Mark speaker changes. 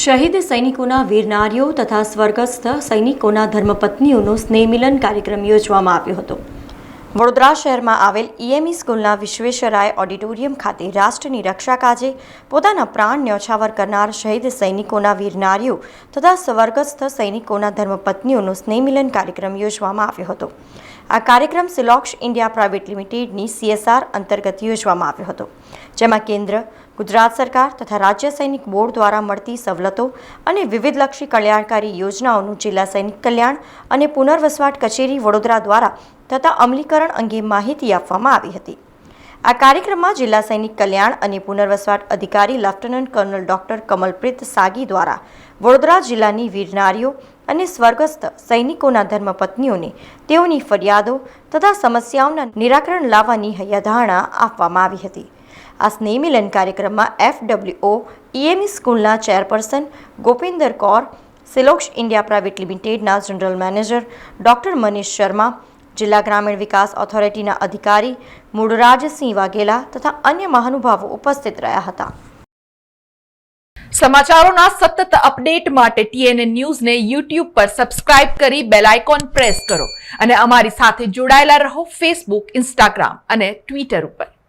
Speaker 1: શહીદ સૈનિકોના વીરનારીઓ તથા સ્વર્ગસ્થ સૈનિકોના ધર્મપત્નીઓનો સ્નેહમિલન કાર્યક્રમ યોજવામાં આવ્યો હતો. વડોદરા શહેરમાં આવેલ ઈએમઈ સ્કૂલના વિશ્વેશ્વરાય ઓડિટોરિયમ ખાતે રાષ્ટ્રની રક્ષા કાજે પોતાના પ્રાણ ન્યોછાવર કરનાર શહીદ સૈનિકોના વીરનારીઓ તથા સ્વર્ગસ્થ સૈનિકોના ધર્મપત્નીઓનો સ્નેહમિલન કાર્યક્રમ યોજવામાં આવ્યો હતો. આ કાર્યક્રમ સિલોક્ષ ઇન્ડિયા પ્રાઇવેટ લિમિટેડની સીએસઆર અંતર્ગત યોજવામાં આવ્યો હતો, જેમાં કેન્દ્ર, ગુજરાત સરકાર તથા રાજ્ય સૈનિક બોર્ડ દ્વારા મળતી સવલતો અને વિવિધલક્ષી કલ્યાણકારી યોજનાઓનું જિલ્લા સૈનિક કલ્યાણ અને પુનર્વસવાટ કચેરી વડોદરા દ્વારા તથા અમલીકરણ અંગે માહિતી આપવામાં આવી હતી. આ કાર્યક્રમમાં જિલ્લા સૈનિક કલ્યાણ અને પુનર્વસવાટ અધિકારી lieutenant colonel doctor Kamalpreet Sagi દ્વારા વડોદરા જિલ્લાની વીરનારીઓ અને સ્વર્ગસ્થ સૈનિકોના ધર્મપત્નીઓને તેઓની ફરિયાદો તથા સમસ્યાઓના નિરાકરણ લાવવાની હૈયાધારણા આપવામાં આવી હતી. આ સ્નેહમિલન કાર્યક્રમમાં એફડબ્લ્યુઓ, ઈએમઈ સ્કૂલના chairperson Gopinder Kaur Silox India private લિમિટેડના general manager doctor Manish Sharma જિલ્લા ગ્રામીણ વિકાસ ઓથોરિટીના અધિકારી મૂળરાજસિંહ વાઘેલા તથા અન્ય મહાનુભાવો ઉપસ્થિત રહ્યા હતા.
Speaker 2: સમાચારોના સતત અપડેટ માટે ટીએનએ ન્યૂઝને યુટ્યુબ પર સબસ્ક્રાઇબ કરી બેલ આઇકોન પ્રેસ કરો અને અમારી સાથે જોડાયેલા રહો ફેસબુક, ઇન્સ્ટાગ્રામ અને ટ્વિટર ઉપર.